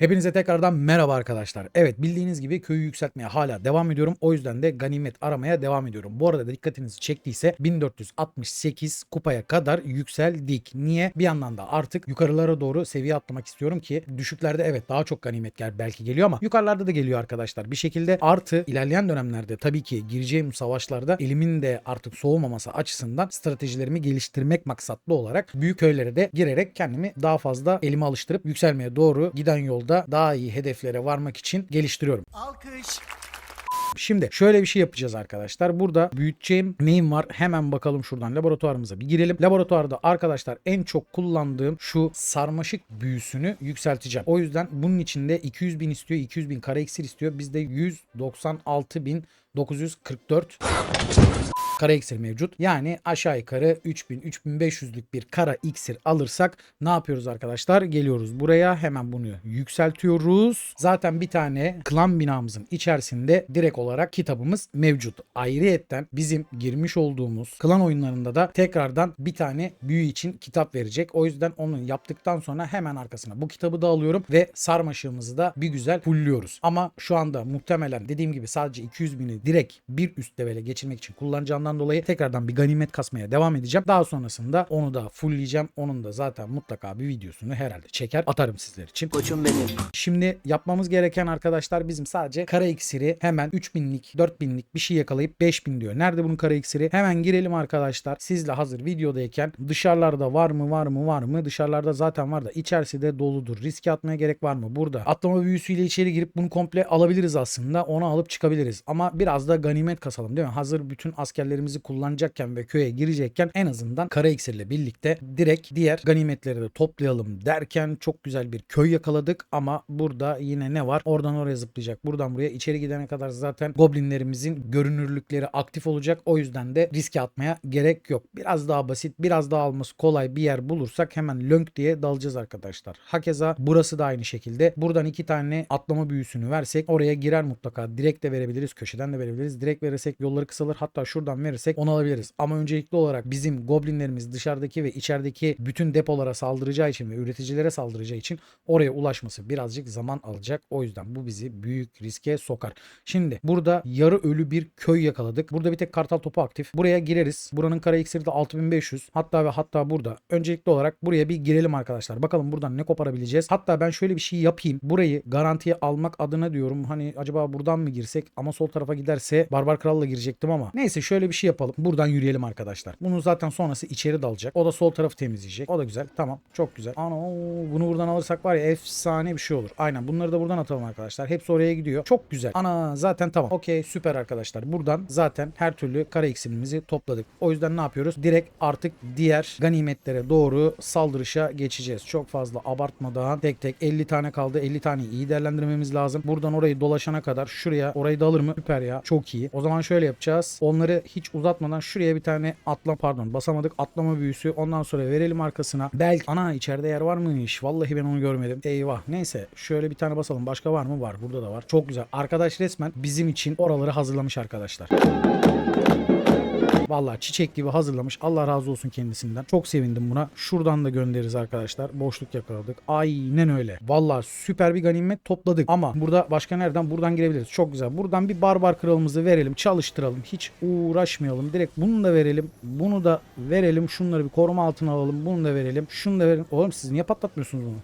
Hepinize tekrardan merhaba arkadaşlar. Evet bildiğiniz gibi köyü yükseltmeye hala devam ediyorum. O yüzden de ganimet aramaya devam ediyorum. Bu arada da dikkatinizi çektiyse 1468 kupaya kadar yükseldik. Niye? Bir yandan da artık yukarılara doğru seviye atlamak istiyorum ki düşüklerde evet daha çok ganimet gel belki geliyor ama yukarılarda da geliyor arkadaşlar. Bir şekilde artı ilerleyen dönemlerde tabii ki gireceğim savaşlarda elimin de artık soğumaması açısından stratejilerimi geliştirmek maksatlı olarak büyük köylere de girerek kendimi daha fazla elime alıştırıp yükselmeye doğru giden yolda daha iyi hedeflere varmak için geliştiriyorum. Alkış. Şimdi şöyle bir şey yapacağız arkadaşlar. Burada büyüteceğim neyim var? Hemen bakalım şuradan laboratuvarımıza bir girelim. Laboratuvarda arkadaşlar en çok kullandığım şu sarmaşık büyüsünü yükselteceğim. O yüzden bunun içinde 200 bin istiyor, 200 bin kare iksir istiyor. Bizde 196 bin 944 kara iksir mevcut. Yani aşağı yukarı 3000-3500'lük bir kara iksir alırsak ne yapıyoruz arkadaşlar? Geliyoruz buraya hemen bunu yükseltiyoruz. Zaten bir tane klan binamızın içerisinde direkt olarak kitabımız mevcut. Ayrıyetten bizim girmiş olduğumuz klan oyunlarında da tekrardan bir tane büyü için kitap verecek. O yüzden onu yaptıktan sonra hemen arkasına bu kitabı da alıyorum ve sarmaşığımızı da bir güzel fullüyoruz. Ama şu anda muhtemelen dediğim gibi sadece 200 bini direkt bir üst levele geçirmek için kullanacağımdan dolayı tekrardan bir ganimet kasmaya devam edeceğim. Daha sonrasında onu da fullleyeceğim. Onun da zaten mutlaka bir videosunu herhalde çeker atarım sizler için. Koçum benim. Şimdi yapmamız gereken arkadaşlar bizim sadece kara iksiri hemen 3000'lik 4000'lik bir şey yakalayıp 5000 diyor. Nerede bunun kara iksiri? Hemen girelim arkadaşlar. Sizle hazır videodayken dışarılarda var mı var mı var mı? Dışarılarda zaten var da içerisi de doludur. Riske atmaya gerek var mı? Burada atlama büyüsüyle içeri girip bunu komple alabiliriz aslında. Onu alıp çıkabiliriz. Ama biraz da ganimet kasalım değil mi? Hazır bütün askerlerimizi kullanacakken ve köye girecekken en azından kara iksirle birlikte direkt diğer ganimetleri de toplayalım derken çok güzel bir köy yakaladık ama burada yine ne var? Oradan oraya zıplayacak. Buradan buraya içeri gidene kadar zaten goblinlerimizin görünürlükleri aktif olacak. O yüzden de riske atmaya gerek yok. Biraz daha basit, biraz daha alması kolay bir yer bulursak hemen lönk diye dalacağız arkadaşlar. Hakeza burası da aynı şekilde. Buradan iki tane atlama büyüsünü versek oraya girer mutlaka. Direkt de verebiliriz, köşeden de verebiliriz. Direkt verirsek yolları kısalır. Hatta şuradan verirsek onu alabiliriz. Ama öncelikli olarak bizim goblinlerimiz dışarıdaki ve içerideki bütün depolara saldıracağı için ve üreticilere saldıracağı için oraya ulaşması birazcık zaman alacak. O yüzden bu bizi büyük riske sokar. Şimdi burada yarı ölü bir köy yakaladık. Burada bir tek kartal topu aktif. Buraya gireriz. Buranın kara iksiri de 6500. Hatta ve hatta burada. Öncelikli olarak buraya bir girelim arkadaşlar. Bakalım buradan ne koparabileceğiz. Hatta ben şöyle bir şey yapayım. Burayı garantiye almak adına diyorum. Hani acaba buradan mı girsek? Ama sol tarafa giderse Barbar Kral'la girecektim ama. Neyse şöyle bir şey yapalım. Buradan yürüyelim arkadaşlar. Bunu zaten sonrası içeri dalacak. O da sol tarafı temizleyecek. O da güzel. Tamam. Çok güzel. Ana bunu buradan alırsak var ya efsane bir şey olur. Aynen bunları da buradan atalım arkadaşlar. Hepsi oraya gidiyor. Çok güzel. Ana zaten tamam. Okey süper arkadaşlar. Buradan zaten her türlü kara ikisimizi topladık. O yüzden ne yapıyoruz? Direkt artık diğer ganimetlere doğru saldırışa geçeceğiz. Çok fazla abartmadan tek tek 50 tane kaldı. 50 tane iyi değerlendirmemiz lazım. Buradan orayı dolaşana kadar şuraya orayı da alır mı? Süper ya. Çok iyi. O zaman şöyle yapacağız. Onları hiç uzatmadan şuraya bir tane atla pardon basamadık atlama büyüsü. Ondan sonra verelim arkasına. Belki ana içeride yer var mıymış? Vallahi ben onu görmedim. Eyvah. Neyse şöyle bir tane basalım. Başka var mı? Var. Burada da var. Çok güzel. Arkadaş resmen bizim için oraları hazırlamış arkadaşlar. Vallahi çiçek gibi hazırlamış. Allah razı olsun kendisinden. Çok sevindim buna. Şuradan da göndeririz arkadaşlar. Boşluk yakaladık. Aynen öyle. Vallahi süper bir ganimet topladık. Ama burada başka nereden? Buradan girebiliriz. Çok güzel. Buradan bir barbar kralımızı verelim. Çalıştıralım. Hiç uğraşmayalım. Direkt bunu da verelim. Bunu da verelim. Şunları bir koruma altına alalım. Bunu da verelim. Şunu da verelim. Oğlum siz niye patlatmıyorsunuz bunu?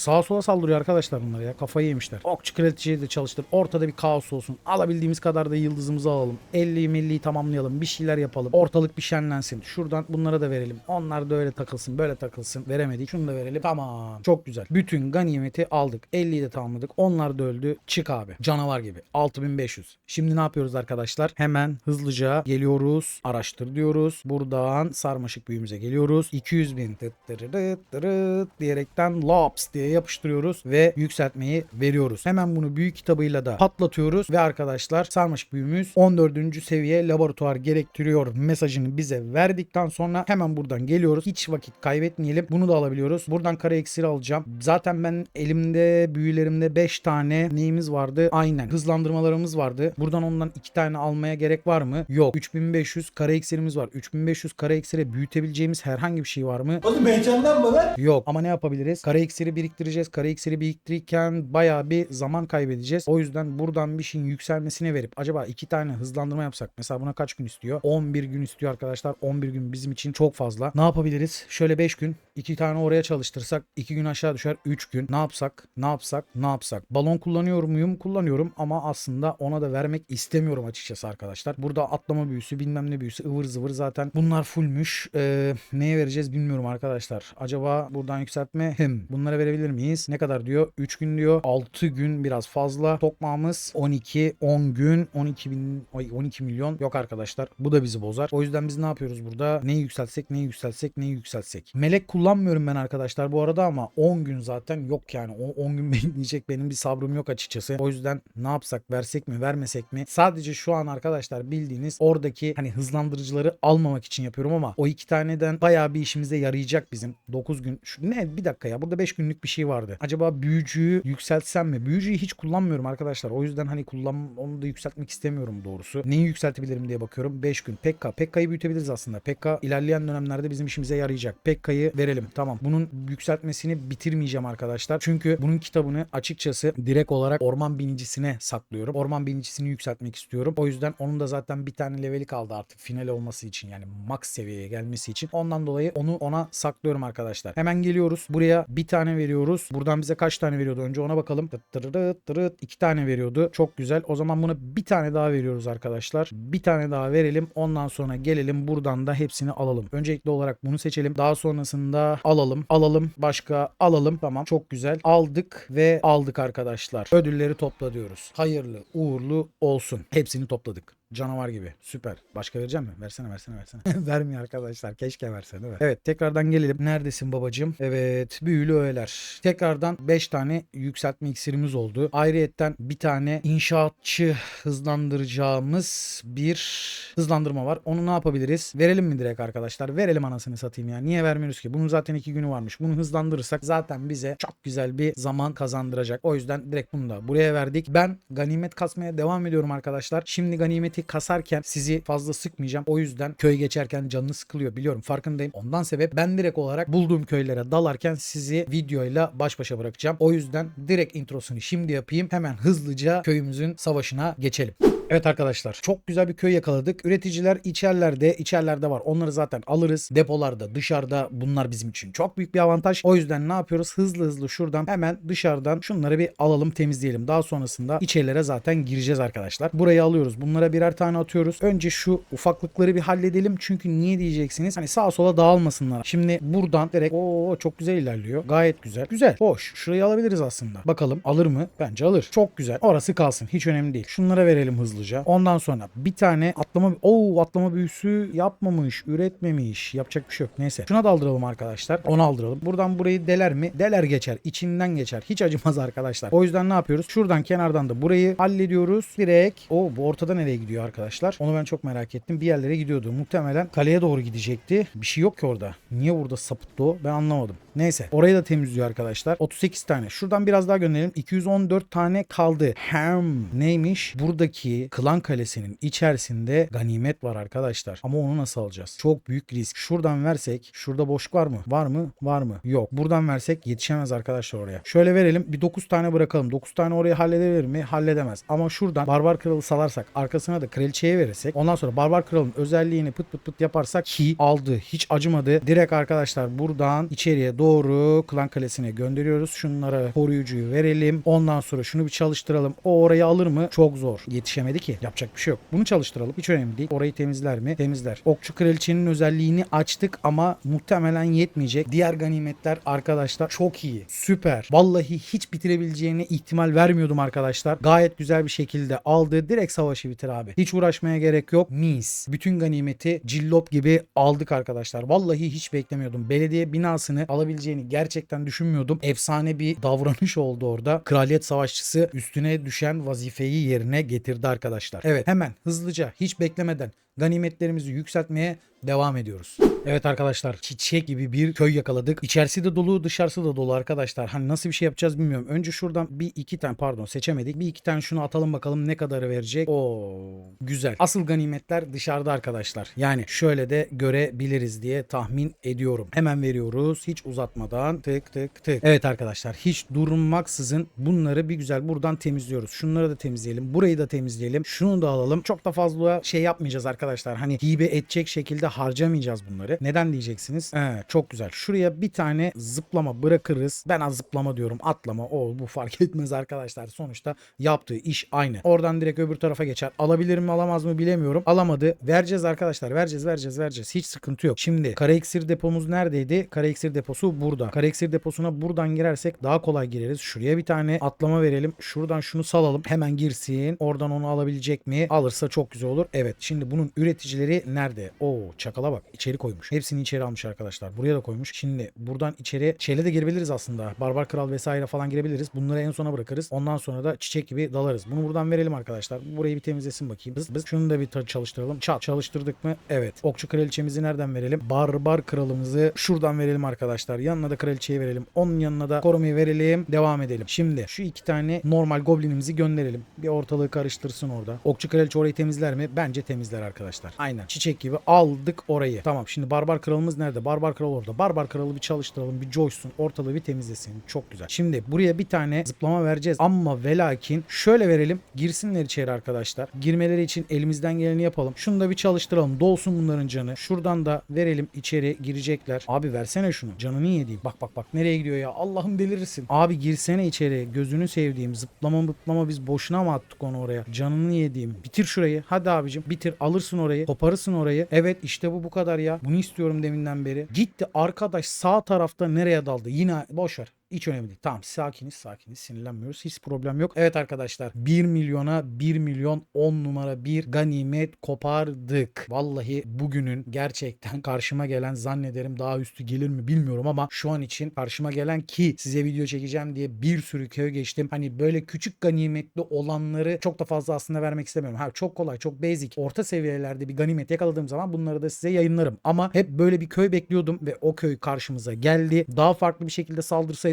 Sağa sola saldırıyor arkadaşlar bunlar ya. Kafayı yemişler. Okçu kraliçeyi de çalıştır. Ortada bir kaos olsun. Alabildiğimiz kadar da yıldızımızı alalım. 50'yi milliyi tamamlayalım. Bir şeyler yapalım. Ortalık bir şenlensin. Şuradan bunlara da verelim. Onlar da öyle takılsın. Böyle takılsın. Veremedik. Şunu da verelim. Tamam. Çok güzel. Bütün ganimeti aldık. 50'yi de tamamladık. Onlar da öldü. Çık abi. Canavar gibi. 6500. Şimdi ne yapıyoruz arkadaşlar? Hemen hızlıca geliyoruz. Araştır diyoruz. Buradan sarmaşık büyümüze geliyoruz. 200 bin tıt tırırıt tırıt diyerekten lops diye yapıştırıyoruz ve yükseltmeyi veriyoruz. Hemen bunu büyük kitabıyla da patlatıyoruz ve arkadaşlar sarmaşık büyümüz 14. seviye laboratuvar gerektiriyor mesajını bize verdikten sonra hemen buradan geliyoruz. Hiç vakit kaybetmeyelim. Bunu da alabiliyoruz. Buradan kara iksiri alacağım. Zaten ben elimde büyülerimde 5 tane neyimiz vardı? Aynen. Hızlandırmalarımız vardı. Buradan ondan 2 tane almaya gerek var mı? Yok. 3500 kara iksirimiz var. 3500 kara iksire büyütebileceğimiz herhangi bir şey var mı? Oğlum heyecanlanma lan. Yok. Ama ne yapabiliriz? Kara iksiri biriktir biriktireceğiz. Kara iksiri biriktirirken bayağı bir zaman kaybedeceğiz. O yüzden buradan bir şeyin yükselmesine verip acaba iki tane hızlandırma yapsak. Mesela buna kaç gün istiyor? 11 gün istiyor arkadaşlar. 11 gün bizim için çok fazla. Ne yapabiliriz? Şöyle 5 gün. iki tane oraya çalıştırsak 2 gün aşağı düşer 3 gün. Ne yapsak? Ne yapsak? Ne yapsak? Balon kullanıyor muyum? Kullanıyorum ama aslında ona da vermek istemiyorum açıkçası arkadaşlar. Burada atlama büyüsü bilmem ne büyüsü ıvır zıvır zaten bunlar fullmüş. Ee, neye vereceğiz bilmiyorum arkadaşlar. Acaba buradan yükseltme hem bunlara verebilir miyiz? Ne kadar diyor? 3 gün diyor. 6 gün biraz fazla. Tokmağımız 12 10 gün 12 bin ay 12 milyon yok arkadaşlar. Bu da bizi bozar. O yüzden biz ne yapıyoruz burada? Neyi yükseltsek neyi yükseltsek neyi yükseltsek. Melek kullanmıyorum ben arkadaşlar bu arada ama 10 gün zaten yok yani. O 10 gün bekleyecek benim bir sabrım yok açıkçası. O yüzden ne yapsak versek mi vermesek mi? Sadece şu an arkadaşlar bildiğiniz oradaki hani hızlandırıcıları almamak için yapıyorum ama o iki taneden bayağı bir işimize yarayacak bizim. 9 gün. Şu, ne bir dakika ya burada 5 günlük bir şey vardı. Acaba büyücüyü yükseltsem mi? Büyücüyü hiç kullanmıyorum arkadaşlar. O yüzden hani kullan onu da yükseltmek istemiyorum doğrusu. Neyi yükseltebilirim diye bakıyorum. 5 gün. Pekka. Pekka'yı büyütebiliriz aslında. Pekka ilerleyen dönemlerde bizim işimize yarayacak. Pekka'yı verelim. Tamam. Bunun yükseltmesini bitirmeyeceğim arkadaşlar. Çünkü bunun kitabını açıkçası direkt olarak orman binicisine saklıyorum. Orman binicisini yükseltmek istiyorum. O yüzden onun da zaten bir tane leveli kaldı artık final olması için yani max seviyeye gelmesi için. Ondan dolayı onu ona saklıyorum arkadaşlar. Hemen geliyoruz. Buraya bir tane veriyoruz. Buradan bize kaç tane veriyordu önce ona bakalım. Tıt tane veriyordu. Çok güzel. O zaman buna bir tane daha veriyoruz arkadaşlar. Bir tane daha verelim. Ondan sonra gelelim buradan da hepsini alalım. Öncelikli olarak bunu seçelim. Daha sonrasında alalım. Alalım. Başka alalım. Tamam. Çok güzel. Aldık ve aldık arkadaşlar. Ödülleri topla diyoruz. Hayırlı, uğurlu olsun. Hepsini topladık. Canavar gibi. Süper. Başka vereceğim mi? Versene versene versene. Vermiyor arkadaşlar. Keşke verse değil mi? Evet tekrardan gelelim. Neredesin babacığım? Evet. Büyülü öğeler. Tekrardan 5 tane yükseltme iksirimiz oldu. Ayrıyetten bir tane inşaatçı hızlandıracağımız bir hızlandırma var. Onu ne yapabiliriz? Verelim mi direkt arkadaşlar? Verelim anasını satayım ya. Niye vermiyoruz ki? Bunun zaten 2 günü varmış. Bunu hızlandırırsak zaten bize çok güzel bir zaman kazandıracak. O yüzden direkt bunu da buraya verdik. Ben ganimet kasmaya devam ediyorum arkadaşlar. Şimdi ganimeti kasarken sizi fazla sıkmayacağım. O yüzden köy geçerken canınız sıkılıyor biliyorum farkındayım. Ondan sebep ben direkt olarak bulduğum köylere dalarken sizi videoyla baş başa bırakacağım. O yüzden direkt introsunu şimdi yapayım. Hemen hızlıca köyümüzün savaşına geçelim. Evet arkadaşlar çok güzel bir köy yakaladık. Üreticiler içerlerde, içerlerde var. Onları zaten alırız. Depolarda, dışarıda bunlar bizim için çok büyük bir avantaj. O yüzden ne yapıyoruz? Hızlı hızlı şuradan hemen dışarıdan şunları bir alalım, temizleyelim. Daha sonrasında içerilere zaten gireceğiz arkadaşlar. Burayı alıyoruz. Bunlara birer tane atıyoruz. Önce şu ufaklıkları bir halledelim. Çünkü niye diyeceksiniz? Hani sağa sola dağılmasınlar. Şimdi buradan direkt o çok güzel ilerliyor. Gayet güzel. Güzel. Hoş. Şurayı alabiliriz aslında. Bakalım alır mı? Bence alır. Çok güzel. Orası kalsın. Hiç önemli değil. Şunlara verelim hızlıca. Ondan sonra bir tane atlama o atlama büyüsü yapmamış, üretmemiş. Yapacak bir şey yok. Neyse. Şuna da aldıralım arkadaşlar. Onu aldıralım. Buradan burayı deler mi? Deler geçer. İçinden geçer. Hiç acımaz arkadaşlar. O yüzden ne yapıyoruz? Şuradan kenardan da burayı hallediyoruz. Direkt. O bu ortada nereye gidiyor arkadaşlar? Onu ben çok merak ettim. Bir yerlere gidiyordu. Muhtemelen kaleye doğru gidecekti. Bir şey yok ki orada. Niye burada sapıttı o? Ben anlamadım. Neyse. Orayı da temizliyor arkadaşlar. 38 tane. Şuradan biraz daha gönderelim. 214 tane kaldı. Hem neymiş? Buradaki Klan Kalesi'nin içerisinde ganimet var arkadaşlar. Ama onu nasıl alacağız? Çok büyük risk. Şuradan versek. Şurada boşluk var mı? Var mı? Var mı? Yok. Buradan versek yetişemez arkadaşlar oraya. Şöyle verelim. Bir 9 tane bırakalım. 9 tane oraya halledebilir mi? Halledemez. Ama şuradan Barbar Kralı salarsak arkasına da kraliçeye verirsek ondan sonra Barbar Kral'ın özelliğini pıt pıt pıt yaparsak ki aldı. Hiç acımadı. Direkt arkadaşlar buradan içeriye doğru Klan Kalesi'ne gönderiyoruz. Şunlara koruyucuyu verelim. Ondan sonra şunu bir çalıştıralım. O orayı alır mı? Çok zor. Yetişemedi ki. Yapacak bir şey yok. Bunu çalıştıralım. Hiç önemli değil. Orayı temizler mi? Temizler. Okçu Kraliçenin özelliğini açtık ama muhtemelen yetmeyecek. Diğer ganimetler arkadaşlar çok iyi. Süper. Vallahi hiç bitirebileceğine ihtimal vermiyordum arkadaşlar. Gayet güzel bir şekilde aldı. Direkt savaşı bitir abi. Hiç uğraşmaya gerek yok. Mis. Bütün ganimeti cillop gibi aldık arkadaşlar. Vallahi hiç beklemiyordum. Belediye binasını alabileceğini gerçekten düşünmüyordum. Efsane bir davranış oldu orada. Kraliyet savaşçısı üstüne düşen vazifeyi yerine getirdi arkadaşlar. Evet hemen hızlıca hiç beklemeden ganimetlerimizi yükseltmeye devam ediyoruz. Evet arkadaşlar çiçek gibi bir köy yakaladık. İçerisi de dolu dışarısı da dolu arkadaşlar. Hani nasıl bir şey yapacağız bilmiyorum. Önce şuradan bir iki tane pardon seçemedik. Bir iki tane şunu atalım bakalım ne kadarı verecek. Oo güzel. Asıl ganimetler dışarıda arkadaşlar. Yani şöyle de görebiliriz diye tahmin ediyorum. Hemen veriyoruz. Hiç uzatmadan tık tık tık. Evet arkadaşlar hiç durmaksızın bunları bir güzel buradan temizliyoruz. Şunları da temizleyelim. Burayı da temizleyelim. Şunu da alalım. Çok da fazla şey yapmayacağız arkadaşlar. Hani hibe edecek şekilde harcamayacağız bunları. Neden diyeceksiniz? Ee, çok güzel. Şuraya bir tane zıplama bırakırız. Ben az zıplama diyorum. Atlama. O bu fark etmez arkadaşlar. Sonuçta yaptığı iş aynı. Oradan direkt öbür tarafa geçer. Alabilir mi alamaz mı bilemiyorum. Alamadı. Vereceğiz arkadaşlar. Vereceğiz vereceğiz vereceğiz. Hiç sıkıntı yok. Şimdi kara iksir depomuz neredeydi? Kara iksir deposu burada. Kara iksir deposuna buradan girersek daha kolay gireriz. Şuraya bir tane atlama verelim. Şuradan şunu salalım. Hemen girsin. Oradan onu alabilecek mi? Alırsa çok güzel olur. Evet. Şimdi bunun üreticileri nerede? Oo çakala bak. içeri koymuş. Hepsini içeri almış arkadaşlar. Buraya da koymuş. Şimdi buradan içeri şeyle de girebiliriz aslında. Barbar Kral vesaire falan girebiliriz. Bunları en sona bırakırız. Ondan sonra da çiçek gibi dalarız. Bunu buradan verelim arkadaşlar. Burayı bir temizlesin bakayım. Biz, biz şunu da bir çalıştıralım. Çat. Çalıştırdık mı? Evet. Okçu kraliçemizi nereden verelim? Barbar kralımızı şuradan verelim arkadaşlar. Yanına da kraliçeyi verelim. Onun yanına da korumayı verelim. Devam edelim. Şimdi şu iki tane normal goblinimizi gönderelim. Bir ortalığı karıştırsın orada. Okçu kraliçe orayı temizler mi? Bence temizler arkadaşlar. Aynen. Çiçek gibi aldık orayı. Tamam şimdi barbar kralımız nerede? Barbar kral orada. Barbar kralı bir çalıştıralım. Bir coşsun. Ortalığı bir temizlesin. Çok güzel. Şimdi buraya bir tane zıplama vereceğiz. Ama ve lakin şöyle verelim. Girsinler içeri arkadaşlar. Girmeleri için elimizden geleni yapalım. Şunu da bir çalıştıralım. Dolsun bunların canı. Şuradan da verelim içeri girecekler. Abi versene şunu. Canını yediğim. Bak bak bak nereye gidiyor ya. Allah'ım delirirsin. Abi girsene içeri. Gözünü sevdiğim. Zıplama zıplama biz boşuna mı attık onu oraya? Canını yediğim. Bitir şurayı. Hadi abicim. Bitir. Alırsın orayı. Koparırsın orayı. Evet işte bu bu kadar ya. Bunu istiyorum deminden beri. Gitti arkadaş sağ tarafta nereye daldı? Yine boş ver. Hiç önemli değil. Tamam sakiniz sakiniz sinirlenmiyoruz. Hiç problem yok. Evet arkadaşlar 1 milyona 1 milyon 10 numara bir ganimet kopardık. Vallahi bugünün gerçekten karşıma gelen zannederim daha üstü gelir mi bilmiyorum ama şu an için karşıma gelen ki size video çekeceğim diye bir sürü köy geçtim. Hani böyle küçük ganimetli olanları çok da fazla aslında vermek istemiyorum. Ha çok kolay çok basic orta seviyelerde bir ganimet yakaladığım zaman bunları da size yayınlarım. Ama hep böyle bir köy bekliyordum ve o köy karşımıza geldi. Daha farklı bir şekilde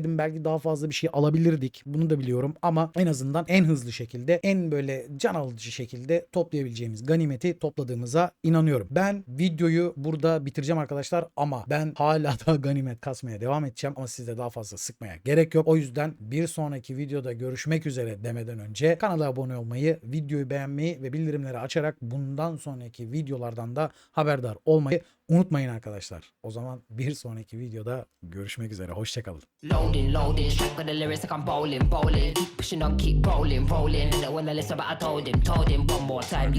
saldırsaydım belki daha fazla bir şey alabilirdik. Bunu da biliyorum ama en azından en hızlı şekilde en böyle can alıcı şekilde toplayabileceğimiz ganimeti topladığımıza inanıyorum. Ben videoyu burada bitireceğim arkadaşlar ama ben hala da ganimet kasmaya devam edeceğim ama sizde daha fazla sıkmaya gerek yok. O yüzden bir sonraki videoda görüşmek üzere demeden önce kanala abone olmayı, videoyu beğenmeyi ve bildirimleri açarak bundan sonraki videolardan da haberdar olmayı unutmayın arkadaşlar. O zaman bir sonraki videoda görüşmek üzere. Hoşçakalın.